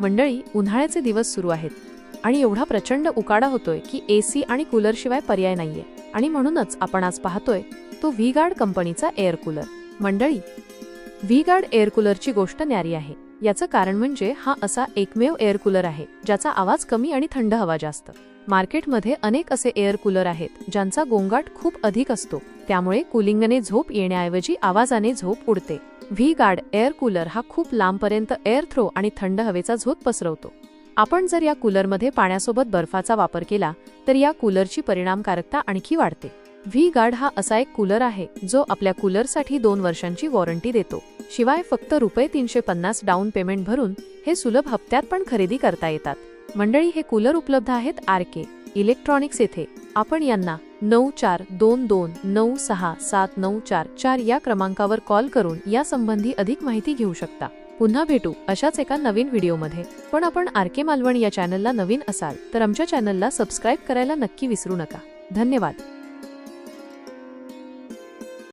मंडळी उन्हाळ्याचे दिवस सुरू आहेत आणि एवढा प्रचंड उकाडा होतोय की एसी आणि कूलरशिवाय पर्याय नाहीये. आणि म्हणूनच आपण आज पाहतोय तो व्ही गार्ड कंपनीचा एअर कूलर मंडळी व्ही गार्ड एअर कूलरची गोष्ट न्यारी आहे. याचं कारण म्हणजे हा असा एकमेव एअर कूलर आहे ज्याचा आवाज कमी आणि थंड हवा जास्त. मार्केटमध्ये अनेक असे एअर कूलर आहेत ज्यांचा गोंगाट खूप अधिक असतो. त्यामुळे कुलिंगने झोप येण्याऐवजी आवाजाने झोप उडते. व्ही गार्ड एअर कूलर हा खूप लांबपर्यंत एअर थ्रो आणि थंड हवेचा झोत पसरवतो. आपण जर या कूलरमध्ये पाण्यासोबत बर्फाचा वापर केला तर या कूलरची परिणामकारकता आणखी वाढते. व्ही गार्ड हा असा एक कूलर आहे जो आपल्या कूलरसाठी दोन वर्षांची वॉरंटी देतो. शिवाय फक्त रुपये तीनशे पन्नास डाऊन पेमेंट भरून हे सुलभ हप्त्यात पण खरेदी करता येतात. मंडळी हे कूलर उपलब्ध आहेत आर के इलेक्ट्रॉनिक्स येथे. आपण यांना नऊ चार दोन दोन नऊ सहा सात नऊ चार चार या क्रमांकावर कॉल करून या संबंधी अधिक माहिती घेऊ शकता. पुन्हा भेटू अशाच एका नवीन व्हिडिओमध्ये. पण आपण आर के मालवण या चॅनलला नवीन असाल तर आमच्या चॅनलला सबस्क्राईब करायला नक्की विसरू नका. धन्यवाद.